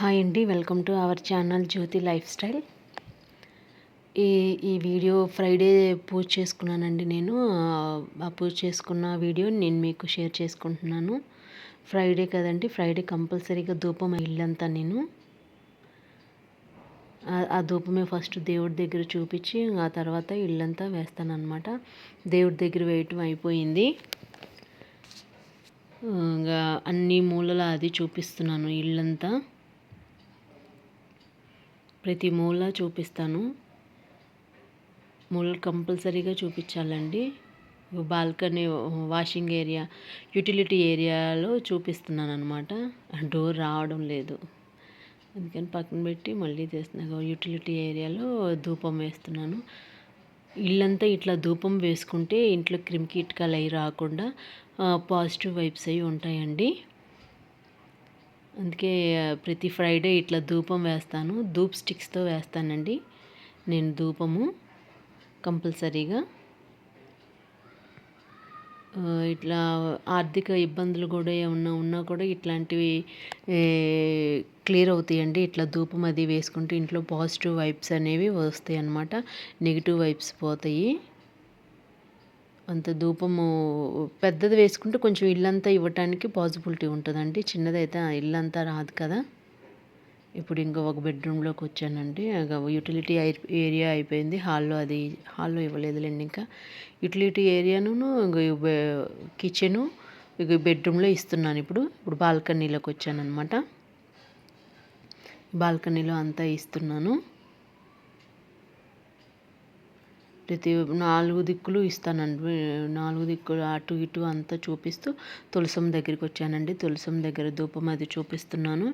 Hi అండి welcome to our channel Jyothi lifestyle. ఈ ఈ వీడియో ఫ్రైడే పూజ చేసుకున్నానండి నేను. ఆ పూజ చేసుకున్న వీడియో నేను మీకు షేర్ చేసుకుంటున్నాను. ఫ్రైడే కదండి ఫ్రైడే కంపల్సరీగా ధూపం ఇల్లంతా నేను. ఆ ధూపమే ఫస్ట్ దేవుడి దగ్గర చూపించి ఆ తర్వాత ఇల్లంతా వేస్తాను అనమాట దేవుడి దగ్గర వేయటం అయిపోయింది. ఇంకా అన్ని మూలల అది చూపిస్తున్నాను ఇల్లంతా. ప్రతి మూల చూపిస్తాను. మూల కంపల్సరీగా చూపించాలండి. బాల్కనీ వాషింగ్ ఏరియా యూటిలిటీ ఏరియాలో చూపిస్తున్నాను అనమాట డోర్ రావడం లేదు. అందుకని పక్కన పెట్టి మళ్ళీ చేస్తున్నాను యూటిలిటీ ఏరియాలో ధూపం వేస్తున్నాను. ఇల్లంతా ఇట్లా ధూపం వేసుకుంటే ఇంట్లో క్రిమికీటకాలు అవి రాకుండా పాజిటివ్ వైబ్స్ అవి ఉంటాయండి. అందుకే ప్రతి ఫ్రైడే ఇట్లా ధూపం వేస్తాను. ధూప్ స్టిక్స్తో వేస్తానండి. నేను ధూపము కంపల్సరీగా. ఇట్లా ఆర్థిక ఇబ్బందులు కూడా ఏమన్నా ఉన్నా కూడా ఇట్లాంటివి క్లియర్ అవుతాయండి. ఇట్లా ధూపం అది వేసుకుంటే ఇంట్లో పాజిటివ్ వైబ్స్ అనేవి వస్తాయి అన్నమాట నెగిటివ్ వైబ్స్ పోతాయి. అంత ధూపము పెద్దది వేసుకుంటే కొంచెం ఇల్లంతా ఇవ్వటానికి పాసిబిలిటీ ఉంటుందండి. చిన్నదైతే ఇల్లంతా రాదు కదా. ఇప్పుడు ఇంకా ఒక బెడ్రూమ్లోకి వచ్చానండి. యూటిలిటీ ఏరియా అయిపోయింది. హాల్లో అది హాల్లో ఇవ్వలేదులేండి ఇంకా. యూటిలిటీ ఏరియాను కిచెను ఇక బెడ్రూమ్లో ఇస్తున్నాను ఇప్పుడు. ఇప్పుడు బాల్కనీలోకి వచ్చాను అనమాట బాల్కనీలో అంతా ఇస్తున్నాను. ప్రతి నాలుగు దిక్కులు ఇస్తానండి. నాలుగు దిక్కులు అటు ఇటు అంతా చూపిస్తూ తులసం దగ్గరికి వచ్చానండి. తులసం దగ్గర ధూపం అది చూపిస్తున్నాను.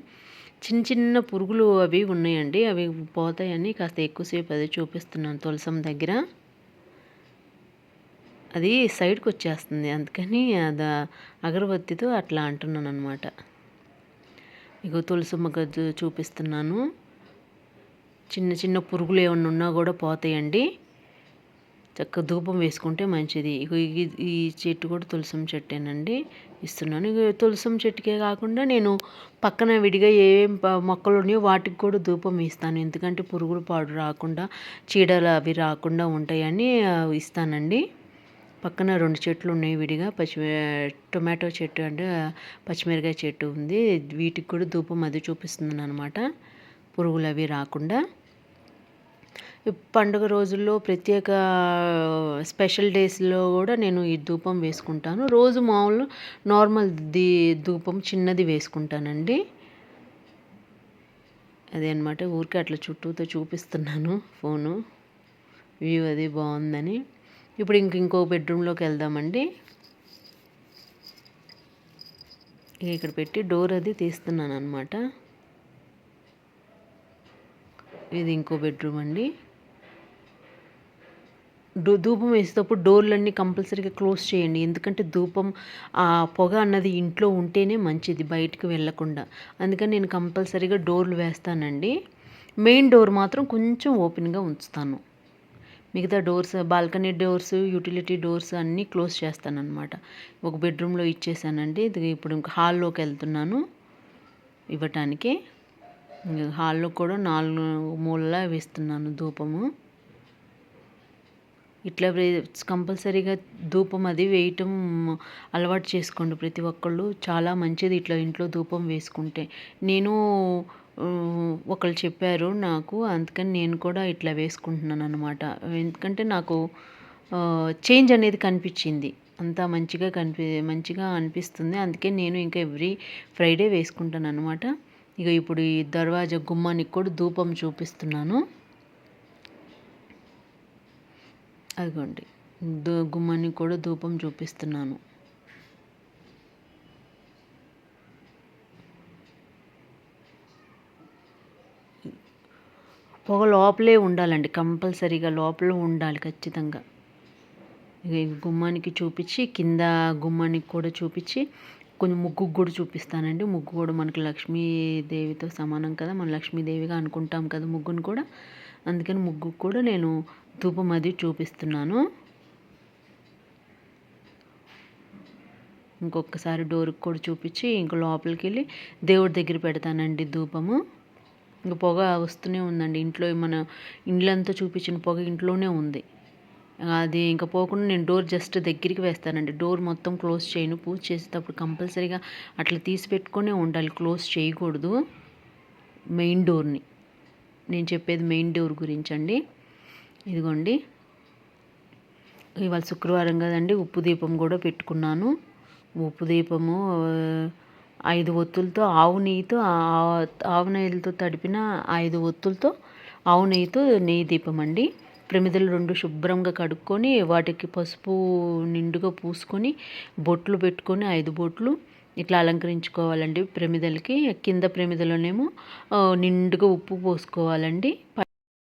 చిన్న చిన్న పురుగులు అవి ఉన్నాయండి. అవి పోతాయని కాస్త ఎక్కువసేపు అది చూపిస్తున్నాను తులసం దగ్గర. అది సైడ్కి వచ్చేస్తుంది. అందుకని అది అగరబత్తితో అట్లా అంటున్నాను అనమాట ఇగో తులసమ్మకు చూపిస్తున్నాను. చిన్న చిన్న పురుగులు ఏమన్నా ఉన్నా కూడా పోతాయండి. చక్కగా ధూపం వేసుకుంటే మంచిది. ఇక ఈ చెట్టు కూడా తులసం చెట్టేనండి. ఇస్తున్నాను. ఇక తులసం చెట్టుకే కాకుండా నేను పక్కన విడిగా ఏం మొక్కలు ఉన్నాయో వాటికి కూడా ధూపం ఇస్తాను ఎందుకంటే పురుగులు పాడు రాకుండా చీడలు అవి రాకుండా ఉంటాయని ఇస్తానండి. పక్కన రెండు చెట్లు ఉన్నాయి విడిగా. పచ్చి టొమాటో చెట్టు అంటే పచ్చిమిరకాయ చెట్టు ఉంది. వీటికి కూడా ధూపం అది చూపిస్తుంది అనమాట పురుగులు అవి రాకుండా. పండుగ రోజుల్లో ప్రత్యేక స్పెషల్ డేస్లో కూడా నేను ఈ ధూపం వేసుకుంటాను. రోజు మామూలు నార్మల్ ది ధూపం చిన్నది వేసుకుంటానండి. అదే అనమాట ఊరికే అట్లా చుట్టూతో చూపిస్తున్నాను ఫోను. వ్యూ అది బాగుందని. ఇప్పుడు ఇంక ఇంకో బెడ్రూమ్లోకి వెళ్దామండి. ఇక్కడ పెట్టి డోర్ అది తీస్తున్నాను అనమాట ఇది ఇంకో బెడ్రూమ్ అండి. ధూపం వేసేటప్పుడు డోర్లన్నీ కంపల్సరీగా క్లోజ్ చేయండి. ఎందుకంటే ధూపం ఆ పొగ అన్నది ఇంట్లో ఉంటేనే మంచిది బయటకు వెళ్ళకుండా. అందుకని నేను కంపల్సరీగా డోర్లు వేస్తానండి. మెయిన్ డోర్ మాత్రం కొంచెం ఓపెన్గా ఉంచుతాను. మిగతా doors balcony doors utility doors అన్నీ క్లోజ్ చేస్తాను అనమాట ఒక బెడ్రూమ్లో ఇచ్చేసానండి. ఇది ఇప్పుడు ఇంకా హాల్లోకి వెళ్తున్నాను ఇవ్వటానికి. హాల్లో కూడా నాలుగు మూలలా వేస్తున్నాను ధూపము. ఇట్లా కంపల్సరీగా ధూపం అది వేయటం అలవాటు చేసుకోండి ప్రతి ఒక్కళ్ళు. చాలా మంచిది ఇట్లా ఇంట్లో ధూపం వేసుకుంటే. నేను ఒకళ్ళు చెప్పారు నాకు అందుకని నేను కూడా ఇట్లా వేసుకుంటున్నాను అనమాట ఎందుకంటే నాకు చేంజ్ అనేది కనిపించింది. అంతా మంచిగా కనిపి మంచిగా అనిపిస్తుంది. అందుకే నేను ఇంకా ఎవ్రీ ఫ్రైడే వేసుకుంటాను అనమాట ఇక ఇప్పుడు ఈ దర్వాజా గుమ్మానికి కూడా ధూపం చూపిస్తున్నాను. అదిగోండి గుమ్మానికి కూడా ధూపం చూపిస్తున్నాను. పొగ లోపలే ఉండాలండి. కంపల్సరీగా లోపల ఉండాలి ఖచ్చితంగా. గుమ్మానికి చూపించి కింద గుమ్మానికి కూడా చూపించి కొంచెం ముగ్గుకు కూడా చూపిస్తానండి. ముగ్గు కూడా మనకి లక్ష్మీదేవితో సమానం కదా. మన లక్ష్మీదేవిగా అనుకుంటాం కదా ముగ్గును కూడా. అందుకని ముగ్గుకు కూడా నేను ధూపం అది చూపిస్తున్నాను. ఇంకొకసారి డోర్కి కూడా చూపించి ఇంక లోపలికి వెళ్ళి దేవుడి దగ్గర పెడతానండి ధూపము. ఇంకా పొగ వస్తూనే ఉందండి. ఇంట్లో మన ఇండ్లంతా చూపించిన పొగ ఇంట్లోనే ఉంది. అది ఇంకా పోకుండా నేను డోర్ జస్ట్ దగ్గరికి వేస్తానండి. డోర్ మొత్తం క్లోజ్ చేయను. పూజ చేసేటప్పుడు కంపల్సరీగా అట్లా తీసి పెట్టుకునే ఉండాలి. క్లోజ్ చేయకూడదు. మెయిన్ డోర్ని. నేను చెప్పేది మెయిన్ డోర్ గురించి అండి ఇదిగోండి. ఇవాళ శుక్రవారం కదండి ఉప్పు దీపం కూడా పెట్టుకున్నాను. ఉప్పు దీపము ఐదు ఒత్తులతో ఆవు నెయ్యితో ఆవు నెయ్యిలతో తడిపిన ఐదు ఒత్తులతో ఆవు నెయ్యితో నెయ్యి దీపం అండి. ప్రమిదలు రెండు శుభ్రంగా కడుక్కొని వాటికి పసుపు నిండుగా పూసుకొని బొట్లు పెట్టుకొని ఐదు బొట్లు ఇట్లా అలంకరించుకోవాలండి. ప్రమిదలకి కింద ప్రమిదలోనేమో నిండుగా ఉప్పు పోసుకోవాలండి.